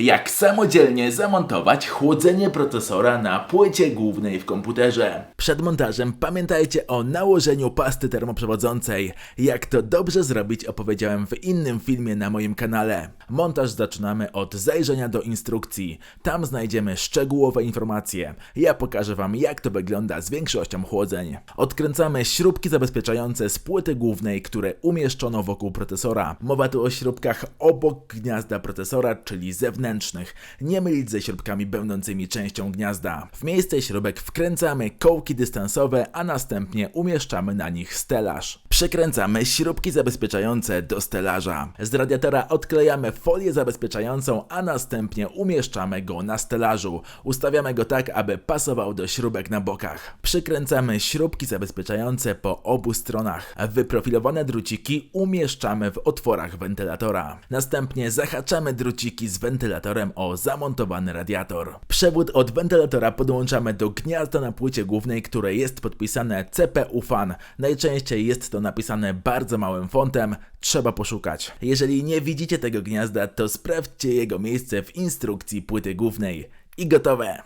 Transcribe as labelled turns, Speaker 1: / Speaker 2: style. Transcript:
Speaker 1: Jak samodzielnie zamontować chłodzenie procesora na płycie głównej w komputerze. Przed montażem pamiętajcie o nałożeniu pasty termoprzewodzącej. Jak to dobrze zrobić opowiedziałem w innym filmie na moim kanale. Montaż zaczynamy od zajrzenia do instrukcji. Tam znajdziemy szczegółowe informacje. Ja pokażę Wam jak to wygląda z większością chłodzeń. Odkręcamy śrubki zabezpieczające z płyty głównej, które umieszczono wokół procesora. Mowa tu o śrubkach obok gniazda procesora, czyli zewnętrznych. Nie mylić ze śrubkami będącymi częścią gniazda. W miejsce śrubek wkręcamy kołki dystansowe, a następnie umieszczamy na nich stelaż. Przykręcamy śrubki zabezpieczające do stelaża. Z radiatora odklejamy folię zabezpieczającą, a następnie umieszczamy go na stelażu. Ustawiamy go tak, aby pasował do śrubek na bokach. Przykręcamy śrubki zabezpieczające po obu stronach. Wyprofilowane druciki umieszczamy w otworach wentylatora. Następnie zahaczamy druciki z wentylatorem o zamontowany radiator. Przewód od wentylatora podłączamy do gniazda na płycie głównej, które jest podpisane CPU FAN. Najczęściej jest to napisane bardzo małym fontem, trzeba poszukać. Jeżeli nie widzicie tego gniazda, to sprawdźcie jego miejsce w instrukcji płyty głównej. I gotowe!